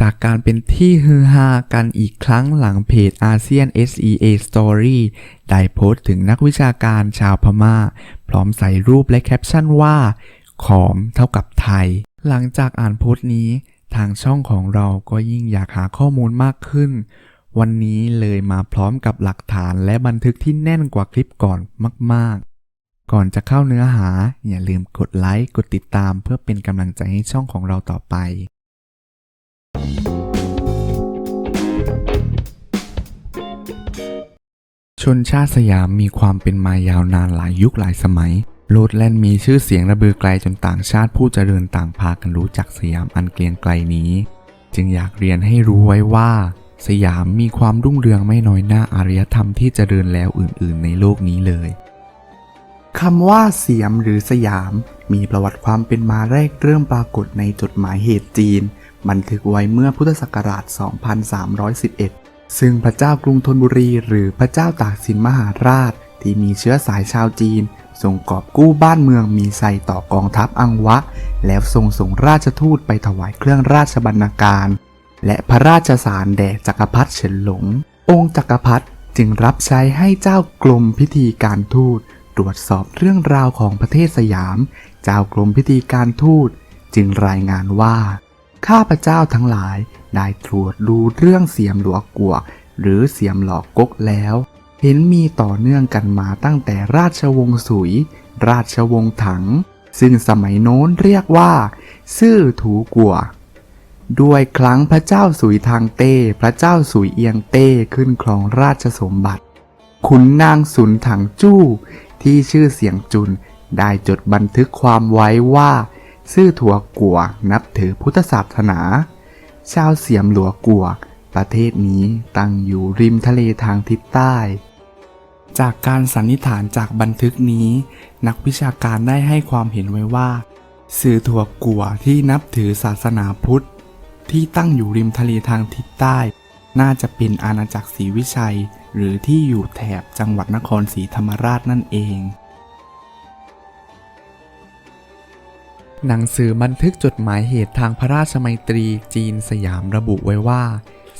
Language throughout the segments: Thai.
จากการเป็นที่ฮือฮากันอีกครั้งหลังเพจอาเซียน SEA Story ได้โพสต์ถึงนักวิชาการชาวพม่า พร้อมใส่รูปและแคปชั่นว่า ขอมเท่ากับไทย หลังจากอ่านโพสต์นี้ ทางช่องของเราก็ยิ่งอยากหาข้อมูลมากขึ้น วันนี้เลยมาพร้อมกับหลักฐานและบันทึกที่แน่นกว่าคลิปก่อนมาก ๆก่อนจะเข้าเนื้อหา อย่าลืมกดไลค์ กดติดตามเพื่อเป็นกำลังใจให้ช่องของเราต่อไป ชนชาติสยามมีความเป็นมายาวนานหลายยุคหลายสมัย โลดแล่นมีชื่อเสียงระเบือไกลจนต่างชาติผู้เจริญต่างพากันรู้จักสยามอันเกรียงไกลนี้ จึงอยากเรียนให้รู้ไว้ว่า สยามมีความรุ่งเรืองไม่น้อยหน้าอารยธรรมที่เจริญแล้วอื่นๆ ในโลกนี้เลยคำว่าเสียมหรือสยาม มีประวัติความเป็นมาแรกเริ่มปรากฏในจดหมายเหตุจีน บันทึกไว้เมื่อพุทธศักราช 2311 ซึ่งพระเจ้ากรุงธนบุรีหรือพระเจ้าตากสินมหาราช ที่มีเชื้อสายชาวจีนส่งกอบกู้บ้านเมืองมีไซต่อกองทัพอังวะ แล้วทรงส่งราชทูตไปถวายเครื่องราชบรรณาการ และพระราชสารแด่จักรพรรดิเฉินหลง องค์จักรพรรดิจึงรับใช้ให้เจ้ากรมพิธีการทูต ตรวจสอบเรื่องราวของประเทศสยาม เจ้ากรมพิธีการทูต จึงรายงานว่า ข้าพเจ้าทั้งหลายได้ตรวจดูเรื่องเสียมหลวกัวหรือเสียมหลอกกกแล้ว เห็นมีต่อเนื่องกันมาตั้งแต่ราชวงศ์สุย ราชวงศ์ถัง ซึ่งสมัยโน้นเรียกว่า ซื่อถูกัวด้วยครั้งพระเจ้าสุยทางเต้ พระเจ้าสุยเอียงเต้ขึ้นครองราชสมบัติ ขุนนางสุนถังจู้ที่ชื่อเสียงจุนได้จดบันทึกความไว้ว่า ซื่อถัวกัวนับถือพุทธศาสนา ชาวเสียมหลัวกัว ประเทศนี้ตั้งอยู่ริมทะเลทางทิศใต้ จากการสันนิษฐานจากบันทึกนี้ นักวิชาการได้ให้ความเห็นไว้ว่า สื่อถั่วกัวที่นับถือศาสนาพุทธ ที่ตั้งอยู่ริมทะเลทางทิศใต้ น่าจะเป็นอาณาจักรศรีวิชัย หรือที่อยู่แถบจังหวัดนครศรีธรรมราชนั่นเอง หนังสือบันทึกจดหมายเหตุทางพระราชมัยตรีจีนสยามระบุไว้ว่า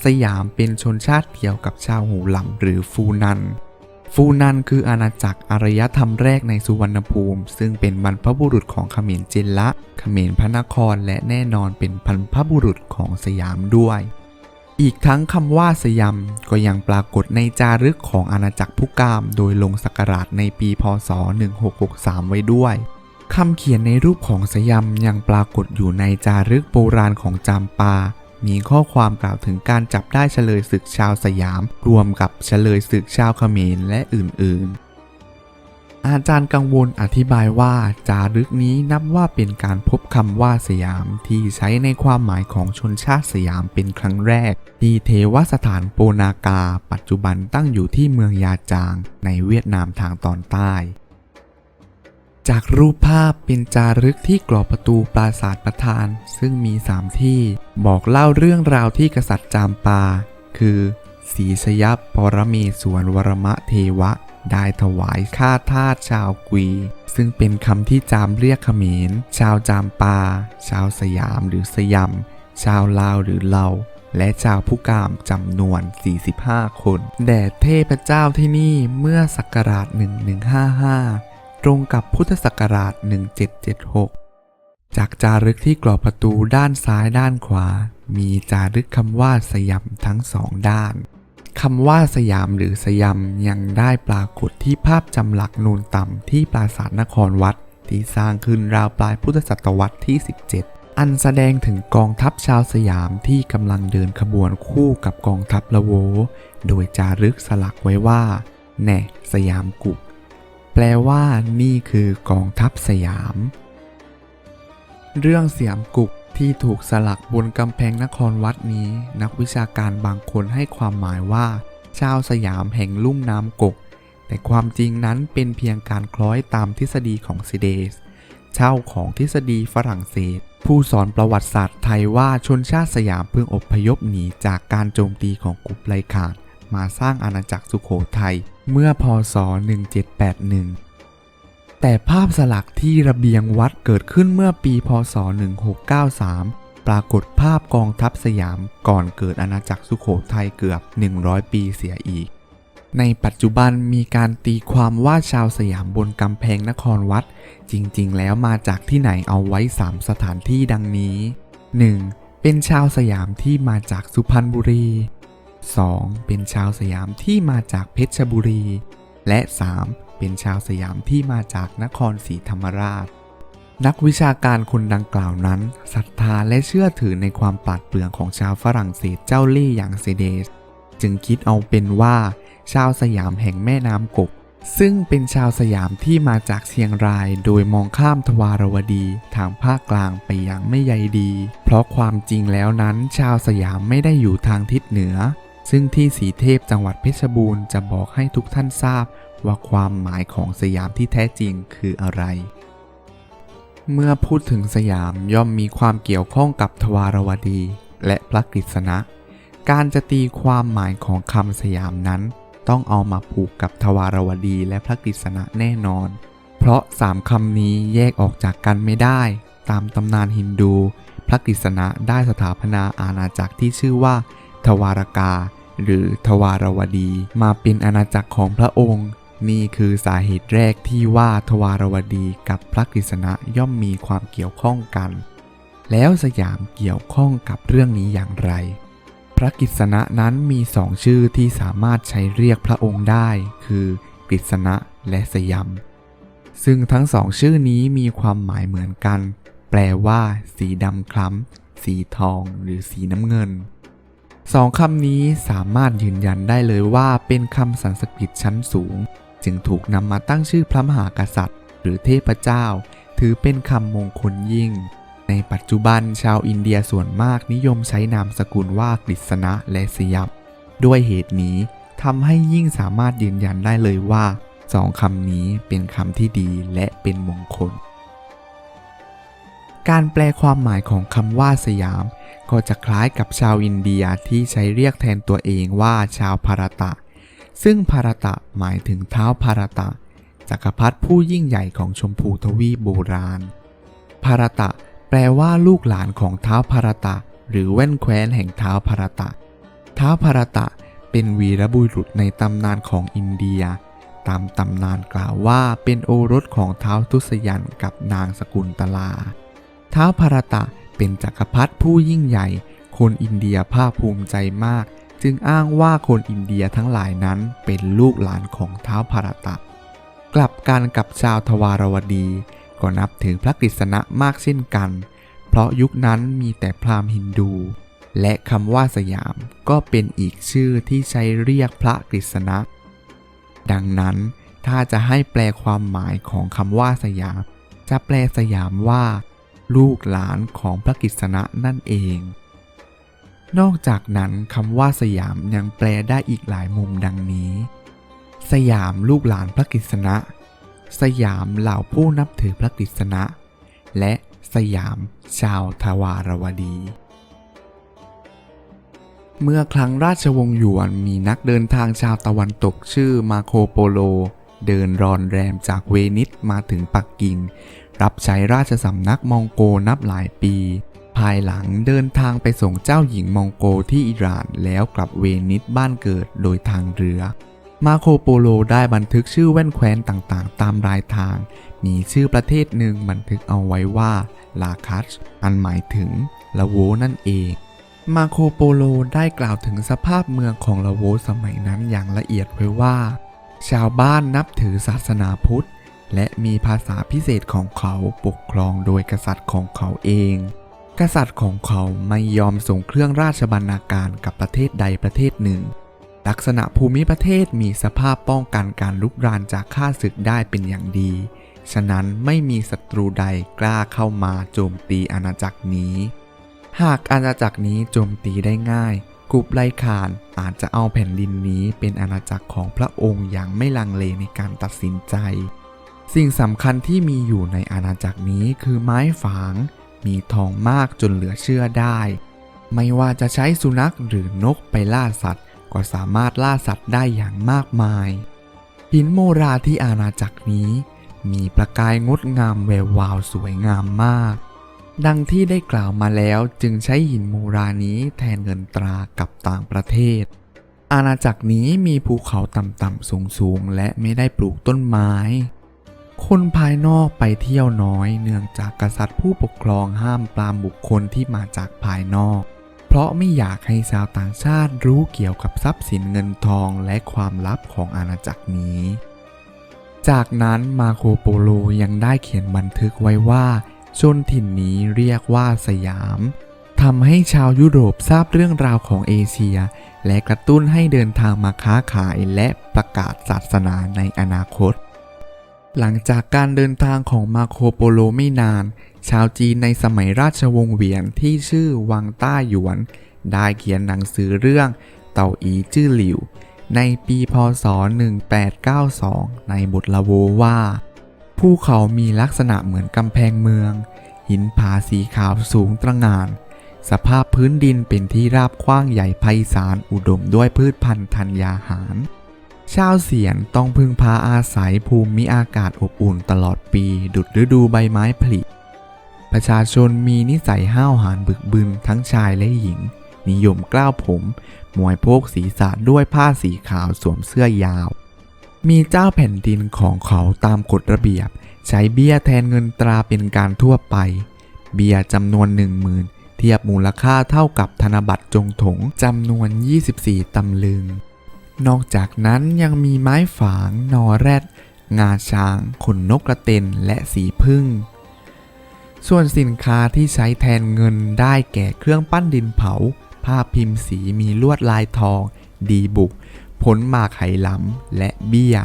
สยามเป็นชนชาติเดียวกับชาวหูหลำหรือฟูนัน ฟูนันคืออาณาจักรอารยธรรมแรกในสุวรรณภูมิ ซึ่งเป็นบรรพบุรุษของเขมรเจนละ เขมรพระนครและแน่นอนเป็นบรรพบุรุษของสยามด้วย อีกทั้งคำว่าสยามก็ยังปรากฏในจารึกของอาณาจักรพุกาม โดยลงสักการะในปีพศ 1663 ไว้ด้วย คำเขียนในรูปของสยามยังปรากฏอยู่ในจารึกโบราณของจามปา มีข้อความกล่าวถึงการจับได้เฉลยศึกชาวสยาม รวมกับเฉลยศึกชาวเขมรและอื่นๆ อาจารย์กังวลอธิบายว่าจารึกนี้นับว่าเป็นการพบคำว่าสยามที่ใช้ในความหมายของชนชาติสยามเป็นครั้งแรก ที่เทวสถานโปนากา ปัจจุบันตั้งอยู่ที่เมืองยาจาง ในเวียดนามทางตอนใต้ จากรูปภาพเป็นจารึกที่กรอบประตูปราสาทประธาน ซึ่งมีสามที่ บอกเล่าเรื่องราวที่กษัตริย์จามปา คือศรีสยบปรเมศวรวรมะเทวะ ได้ถวายข้าทาสชาวกวีซึ่งเป็นคำที่จามเรียกเขมร ชาวจามปา ชาวสยามหรือสยามชาวลาวหรือเลาและชาวผู้กามจำนวน 45 คน แด่เทพเจ้าที่นี่เมื่อศักราช 1155 ตรงกับพุทธศักราช 1776 จากจารึกที่กรอบประตูด้านซ้ายด้านขวา มีจารึกคำว่าสยามทั้งสองด้านคำว่าสยามหรือสยามยังได้ปรากฏที่ภาพจำหลักนูนต่ำที่ปราสาทนครวัด ที่สร้างขึ้นราวปลายพุทธศตวรรษที่ 17 อันแสดงถึงกองทัพชาวสยามที่กำลังเดินขบวนคู่กับกองทัพละโว โดยจารึกสลักไว้ว่า แน่ สยามกุป ลว่านี่คือกองทัพสยาม เรื่องเสียมกุกที่ถูกสลักบนกำแพงนครวัดนี้ นักวิชาการบางคนให้ความหมายว่า ชาวสยามแห่งลุ่มน้ำกก แต่ความจริงนั้นเป็นเพียงการคล้อยตามทฤษฎีของซิเดส เช่าของทฤษฎีฝรั่งเศส ผู้สอนประวัติศาสตร์ไทยว่าชนชาติสยามเพิ่งอพยพหนีจากการโจมตีของกลุ่มไลคาดมาสร้างอาณาจักรสุโขทัย เมื่อพศ 1781 แต่ภาพสลักที่ระเบียงวัดเกิดขึ้นเมื่อปี พศ 1693 ปรากฏภาพกองทัพสยามก่อนเกิดอาณาจักรสุโขทัยเกือบ 100 ปีเสียอีก ในปัจจุบันมีการตีความว่าชาวสยามบนกำแพงนครวัด จริงๆ แล้วมาจากที่ไหนเอาไว้ 3 สถานที่ดังนี้ 1. เป็นชาวสยามที่มาจากสุพรรณบุรี 2. เป็นชาวสยามที่มาจากเพชรบุรี และ 3. เป็นชาวสยามที่มาจากนครศรีธรรมราช นักวิชาการคนดังกล่าวนั้นศรัทธาและเชื่อถือในความปราดเปรื่องของชาวฝรั่งเศสเจ้าเล่ห์อย่างเซเดส จึงคิดเอาเป็นว่า ชาวสยามแห่งแม่น้ำกบซึ่งเป็นชาวสยามที่มาจากเชียงรายโดยมองข้ามทวารวดีทางภาคกลางไปอย่างไม่ใยดี เพราะความจริงแล้วนั้นชาวสยามไม่ได้อยู่ทางทิศเหนือ ซึ่งที่สีเทพจังหวัดเพชรบูรณ์จะบอกให้ทุกท่านทราบว่าความหมายของสยามที่แท้จริงคืออะไร เมื่อพูดถึงสยามย่อมมีความเกี่ยวข้องกับทวารวดี และพระกฤษณะ การจะตีความหมายของคำสยามนั้น ต้องเอามาผูกกับทวารวดีและพระกฤษณะแน่นอน เพราะสามคำนี้แยกออกจากกันไม่ได้ ตามตำนานฮินดู พระกฤษณะได้สถาปนาอาณาจักรที่ชื่อว่า ทวารกา หรือทวารวดี มาเป็นอาณาจักรของพระองค์ นี่คือสาเหตุแรกที่ว่าทวารวดีกับพระกฤษณะย่อมมีความเกี่ยวข้องกัน แล้วสยามเกี่ยวข้องกับเรื่องนี้อย่างไร พระกฤษณะนั้นมีสองชื่อที่สามารถใช้เรียกพระองค์ได้ คือกฤษณะและสยามซึ่งทั้งสองชื่อนี้มีความหมายเหมือนกัน แปลว่า สีดำคล้ำสีทองหรือสีน้ำเงิน สองคำนี้สามารถยืนยันได้เลยว่าเป็นคำสันสกฤตชั้นสูง จึงถูกนำมาตั้งชื่อพระมหากษัตริย์ หรือเทพเจ้า ถือเป็นคำมงคลยิ่ง ในปัจจุบันชาวอินเดียส่วนมากนิยมใช้นามสกุลว่ากฤษณะและสยับด้วยเหตุนี้ทำให้ยิ่งสามารถยืนยันได้เลยว่าสองคำนี้เป็นคำที่ดีและเป็นมงคล การแปลความหมายของคำว่าสยาม ก็จะคล้ายกับชาวอินเดียที่ใช้เรียกแทนตัวเองว่าชาวพารตะ ซึ่งพารตะหมายถึงเท้าพารตะ จักรพรรดิผู้ยิ่งใหญ่ของชมพูทวีปโบราณพารตะแปลว่าลูกหลานของเท้าพารตะ หรือแว่นแคว้นแห่งเท้าพารตะ เท้าพารตะเป็นวีรบุรุษในตำนานของอินเดีย ตามตำนานกล่าวว่าเป็นโอรสของเท้าทุสยันกับนางสกุลตลา เท้าพารตะ เป็นจักรพรรดิผู้ยิ่งใหญ่ คนอินเดียภาคภูมิใจมาก จึงอ้างว่าคนอินเดียทั้งหลายนั้นเป็นลูกหลานของท้าวพารตะ กลับกันกับชาวทวารวดี ก็นับถือพระกฤษณะมากเช่นกัน เพราะยุคนั้นมีแต่พราหมณ์ฮินดู และคำว่าสยามก็เป็นอีกชื่อที่ใช้เรียกพระกฤษณะ ดังนั้นถ้าจะให้แปลความหมายของคำว่าสยาม จะแปลสยามว่า ลูกหลานของพระกฤษณะนั่นเอง นอกจากนั้นคำว่าสยามยังแปลได้อีกหลายมุมดังนี้ สยามลูกหลานพระกฤษณะ สยามเหล่าผู้นับถือพระกฤษณะ และสยามชาวทวารวดี เมื่อครั้งราชวงศ์หยวนมีนักเดินทางชาวตะวันตกชื่อมาโคโปโล เดินรอนแรมจากเวนิสมาถึงปักกิ่ง รับใช้ราชสำนักมองโกนับหลายปี ภายหลังเดินทางไปส่งเจ้าหญิงมองโกที่อิหร่านแล้วกลับเวนิสบ้านเกิดโดยทางเรือ มาโคโปโลได้บันทึกชื่อแว่นแคว้นต่างๆ ตามรายทาง มีชื่อประเทศหนึ่งบันทึกเอาไว้ว่าลาคัชอันหมายถึงละโวนั่นเองมาโคโปโลได้กล่าวถึงสภาพเมืองของละโวสมัยนั้นอย่างละเอียดไว้ว่า ชาวบ้านนับถือศาสนาพุทธ และมีภาษาพิเศษของเขาปกครองโดยกษัตริย์ของเขาเอง กษัตริย์ของเขาไม่ยอมส่งเครื่องราชบรรณาการกับประเทศใดประเทศหนึ่ง ลักษณะภูมิประเทศมีสภาพป้องกันการลุกรานจากข้าศึกได้เป็นอย่างดี ฉะนั้นไม่มีศัตรูใดกล้าเข้ามาโจมตีอาณาจักรนี้ หากอาณาจักรนี้โจมตีได้ง่ายกรุบไลคานอาจจะเอาแผ่นดินนี้เป็นอาณาจักรของพระองค์อย่างไม่ลังเลในการตัดสินใจ สิ่งสำคัญที่มีอยู่ในอาณาจักรนี้คือไม้ฝาง มีทองมากจนเหลือเชื่อได้ ไม่ว่าจะใช้สุนัขหรือนกไปล่าสัตว์ ก็สามารถล่าสัตว์ได้อย่างมากมาย หินโมราที่อาณาจักรนี้ มีประกายงดงามแวววาวสวยงามมาก ดังที่ได้กล่าวมาแล้วจึงใช้หินโมรานี้แทนเงินตรากับต่างประเทศ อาณาจักรนี้มีภูเขาต่ำๆสูงๆและไม่ได้ปลูกต้นไม้ คนภายนอกไปเที่ยวน้อย เนื่องจากกษัตริย์ผู้ปกครองห้ามปรามบุคคลที่มาจากภายนอก เพราะไม่อยากให้ชาวต่างชาติรู้เกี่ยวกับทรัพย์สินเงินทองและความลับของอาณาจักรนี้ จากนั้นมาโคโปโลยังได้เขียนบันทึกไว้ว่าชนถิ่นนี้เรียกว่าสยามทำให้ชาวยุโรปทราบเรื่องราวของเอเชีย และกระตุ้นให้เดินทางมาค้าขายและประกาศศาสนาในอนาคต หลังจากการเดินทางของมาโคโปโลไม่นาน ชาวจีนในสมัยราชวงศ์เวียนที่ชื่อวังต้าหยวน ได้เขียนหนังสือเรื่องเต่าอีจื้อหลิว ในปีพศ 1892 ในบทละโวว่า ภูเขามีลักษณะเหมือนกำแพงเมือง หินผาสีขาวสูงตระหง่าน สภาพพื้นดินเป็นที่ราบกว้างใหญ่ไพศาลอุดมด้วยพืชพันธุ์ธัญญาหาร ชาวเสียนต้องพึ่งพาอาศัยภูมิอากาศอบอุ่นตลอดปี ดุดฤดูใบไม้ผลิ ประชาชนมีนิสัยห้าวหาญบึกบึนทั้งชายและหญิง นิยมกล้าวผม มวยโพกศีรษะด้วยผ้าสีขาวสวมเสื้อยาว มีเจ้าแผ่นดินของเขาตามกฎระเบียบ ใช้เบี้ยแทนเงินตราเป็นการทั่วไป เบี้ยจำนวนหนึ่งหมื่นเทียบมูลค่าเท่ากับธนบัตรจงถงจำนวน 24 ตำลึง นอกจากนั้นยังมีไม้ฝาง นอแรด งาช้าง ขนนกกระเต็น และสีพึ่ง ส่วนสินค้าที่ใช้แทนเงินได้แก่เครื่องปั้นดินเผา ผ้าพิมพ์สีมีลวดลายทอง ดีบุก ผลหมากไหหลำ และเบี้ย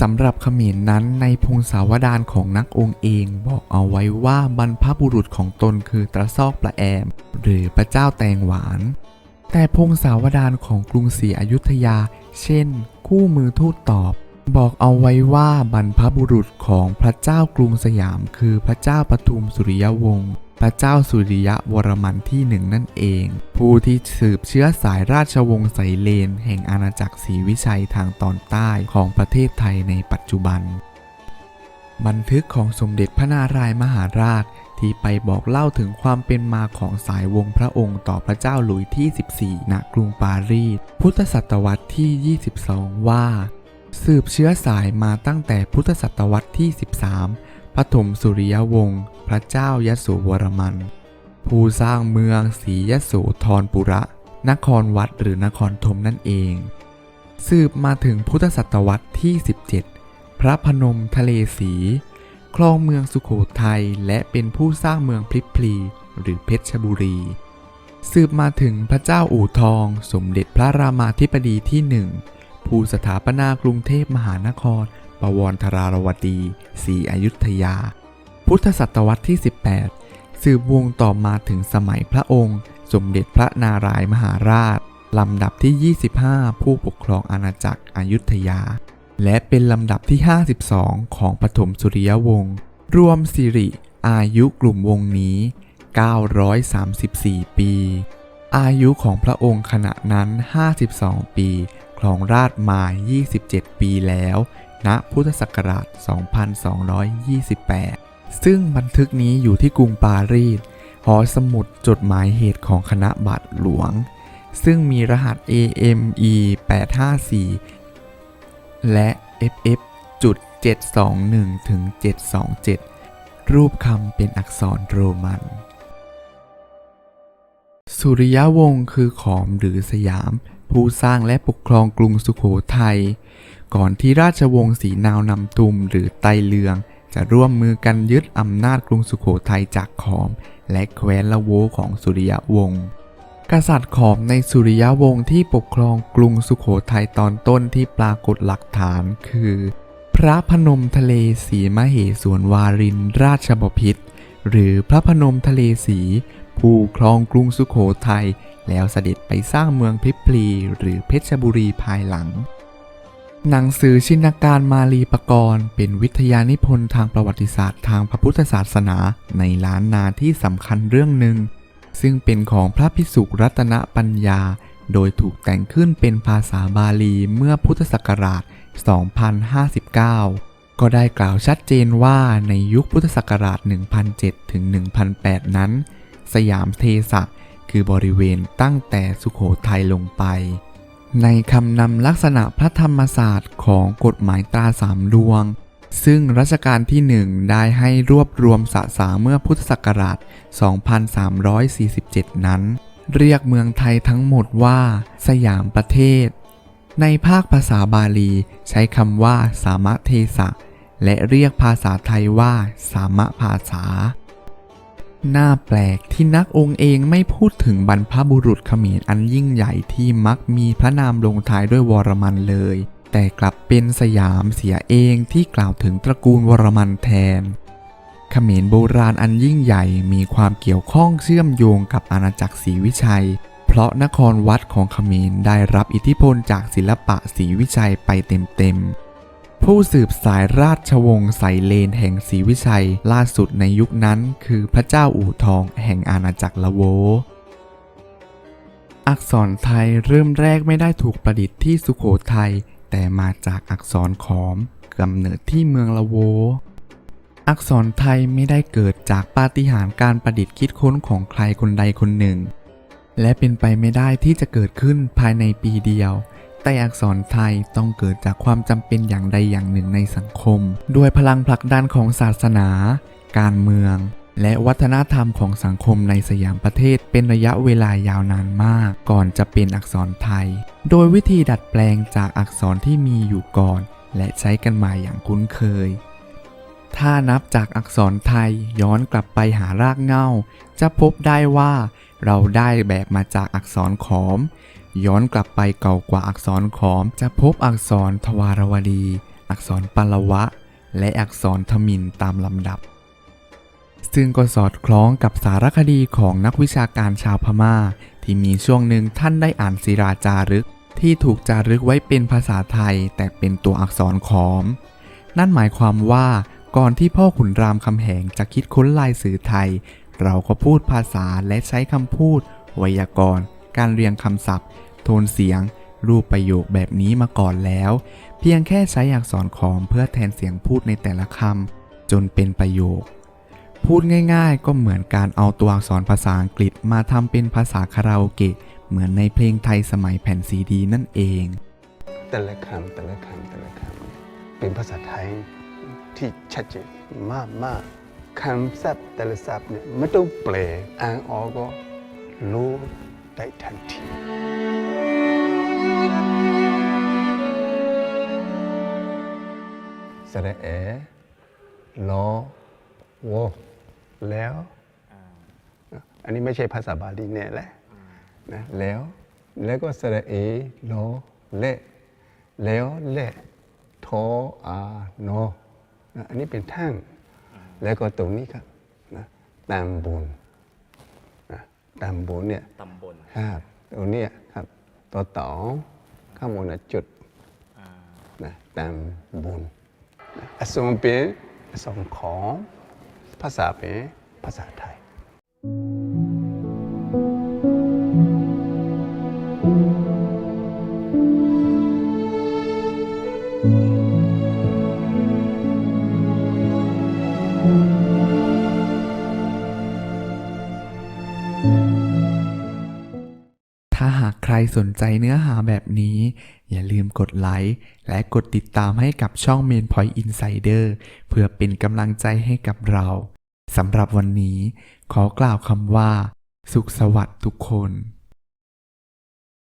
สำหรับเขมรนั้นในพงศาวดารของนักองค์เองบอกเอาไว้ว่าบรรพบุรุษของตนคือตระซอกประแอม หรือพระเจ้าแตงหวาน แต่พงศาวดารของกรุงศรีอยุธยา เช่น คู่มือทูตตอบ บอกเอาไว้ว่าบรรพบุรุษของพระเจ้ากรุงสยาม คือพระเจ้าปทุมสุริยวงศ์พระเจ้าสุริยวรมันที่หนึ่งนั่นเอง ผู้ที่สืบเชื้อสายราชวงศ์ไสเลน แห่งอาณาจักรศรีวิชัยทางตอนใต้ของประเทศไทยในปัจจุบัน บันทึกของสมเด็จพระนารายมหาราช ที่ไปบอกเล่าถึงความเป็นมาของสายวงศ์พระองค์ต่อพระเจ้าหลุยที่ 14 ณ กรุงปารีส พุทธศตวรรษที่ 22 ว่า สืบเชื้อสายมาตั้งแต่พุทธศตวรรษที่ 13ปฐมสุริยวงศ์ พระเจ้ายโสวรมัน ผู้สร้างเมืองศรียโสธรปุระ นครวัดหรือนครธมนั่นเอง สืบมาถึงพุทธศตวรรษที่ 17 พระพนมทะเลสี ครองเมืองสุขโขทัยและเป็นผู้สร้างเมืองพลิพลี หรือเพชรบุรี สืบมาถึงพระเจ้าอู่ทอง สมเด็จพระรามาธิบดีที่หนึ่งผู้สถาปนากรุงเทพมหานครปวรธรารวดีศรีอยุธยา พุทธศตวรรษที่ 18 สืบวงต่อมาถึงสมัยพระองค์ สมเด็จพระนารายมหาราช ลำดับที่ 25 ผู้ปกครองอาณาจักรอยุธยา และเป็นลำดับที่ 52 ของปฐมสุริยวงศ์รวมสิริอายุกลุ่มวงนี้ 934 ปี อายุของพระองค์ขณะนั้น 52 ปี ครองราชมา 27 ปีแล้วณพุทธศักราช 2228 ซึ่งบันทึกนี้อยู่ที่กรุงปารีส หอสมุดจดหมายเหตุของคณะบาทหลวง ซึ่งมีรหัส AME 854 และ FF จุด721ถึง727 รูปคำเป็นอักษรโรมัน สุริยวงศ์คือขอมหรือสยาม ผู้สร้างและปกครองกรุงสุขโขทัย ก่อนที่ราชวงศ์ศรีนาวนำทุมหรือไตเลือง จะร่วมมือกันยึดอำนาจกรุงสุขโขทัยจากขอม และแคว้นละโวของสุริยวงศ์ กษัตริย์ขอมในสุริยวงศ์ที่ปกครองกรุงสุขโขทัยตอนต้นที่ปรากฏหลักฐานคือ พระพนมทะเลสีมเหสวนวารินราชบพิตรหรือพระพนมทะเลสี ผู้ครองกรุงสุขโขทัยแล้วเสด็จไปสร้างเมืองพิพลีหรือเพชรบุรีภายหลัง หนังสือชินการมาลีปกรณ์เป็นวิทยานิพนธ์ทางประวัติศาสตร์ทางพระพุทธศาสนาในล้านนาที่สำคัญเรื่องหนึ่ง ซึ่งเป็นของพระพิสุรัตนปัญญา โดยถูกแต่งขึ้นเป็นภาษาบาลีเมื่อพุทธศักราช 2059 ก็ได้กล่าวชัดเจนว่าในยุคพุทธศักราช 1007 ถึง 1008 นั้น สยามเทสะคือบริเวณตั้งแต่สุขโขทัยลงไป ในคำนำลักษณะพระธรรมศาสตร์ของกฎหมายตราสามดวง ซึ่งรัชกาลที่หนึ่งได้ให้รวบรวมสะสาเมื่อพุทธศักราช 2347 นั้น เรียกเมืองไทยทั้งหมดว่า สยามประเทศ ในภาคภาษาบาลีใช้คำว่าสามะเทสะ และเรียกภาษาไทยว่า สามะภาษา น่าแปลกที่นักองค์เองไม่พูดถึงบรรพบุรุษเขมรอันยิ่งใหญ่ที่มักมีพระนามลงท้ายด้วยวรมันเลย แต่กลับเป็นสยามเสียเองที่กล่าวถึงตระกูลวรมันแทนเขมรโบราณอันยิ่งใหญ่มีความเกี่ยวข้องเชื่อมโยงกับอาณาจักรศรีวิชัย เพราะนครวัดของเขมรได้รับอิทธิพลจากศิลปะศรีวิชัยไปเต็มๆ ผู้สืบสายราชวงศ์ไสเลนแห่งศรีวิชัยล่าสุดในยุคนั้นคือพระเจ้าอู่ทองแห่งอาณาจักรละโว อักษรไทยเริ่มแรกไม่ได้ถูกประดิษฐ์ที่สุโขทัย แต่มาจากอักษรขอมกำเนิดที่เมืองละโว อักษรไทยไม่ได้เกิดจากปาฏิหาริย์การประดิษฐ์คิดค้นของใครคนใดคนหนึ่ง และเป็นไปไม่ได้ที่จะเกิดขึ้นภายในปีเดียว แต่อักษรไทยต้องเกิดจากความจำเป็นอย่างใดอย่างหนึ่งในสังคม ด้วยพลังผลักดันของศาสนา การเมือง และวัฒนธรรมของสังคมในสยามประเทศเป็นระยะเวลายาวนานมาก ก่อนจะเป็นอักษรไทย โดยวิธีดัดแปลงจากอักษรที่มีอยู่ก่อน และใช้กันมาอย่างคุ้นเคย ถ้านับจากอักษรไทยย้อนกลับไปหารากเหง้า จะพบได้ว่า เราได้แบบมาจากอักษรขอม ย้อนกลับไปเก่ากว่าอักษรขอม จะพบอักษรทวารวดี อักษรปลวะ และอักษรทมินตามลำดับ ซึ่งก็สอดคล้องกับสารคดีของนักวิชาการชาวพม่า ที่มีช่วงหนึ่งท่านได้อ่านศิราจารึก ที่ถูกจารึกไว้เป็นภาษาไทย แต่เป็นตัวอักษรขอม นั่นหมายความว่าก่อนที่พ่อขุนรามคำแหงจะคิดค้นลายสื่อไทย เราก็พูดภาษาและใช้คำพูด ไวยากรณ์ การเรียงคำศัพท์ โทนเสียง รูปประโยคแบบนี้มาก่อนแล้ว เพียงแค่ใช้อักษรขอมเพื่อแทนเสียงพูดในแต่ละคำจนเป็นประโยค พูดง่ายๆ ก็เหมือนการเอาตัวอักษรภาษาอังกฤษมาทำเป็นภาษาคาราโอเกะเหมือนในเพลงไทยสมัยแผ่นซีดี นั่นเอง แต่ละคำแต่ละคำแต่ละคำเป็นภาษาไทยที่ชัดเจนมากมากคำศัพท์แต่ละศัพท์เนี่ยไม่ต้องแปลอ่านออกก็รู้ได้ทันทีสระเอลอโว แล้ว อันนี้ไม่ใช่ภาษาบาลีเนี่ยแหละนะแล้ว แล้วก็สระเอโลเละแล้วเละโทอาโนนะอันนี้เป็นทั้งแล้วก็ตรงนี้ครับนะตามบุญนะตามบุญเนี่ยตำบลครับตรงเนี้ยครับตัวต่อข้างบนนะจุดอ่านะตามบุญนะอสงเป็นอสงของ ภาษาเป็นภาษาไทย ใครสนใจเนื้อหาแบบนี้ อย่าลืมกดไลค์และกดติดตามให้กับช่อง Main Point Insider เพื่อเป็นกำลังใจให้กับเราสำหรับวันนี้ ขอกล่าวคำว่า สุขสวัสดิ์ทุกคน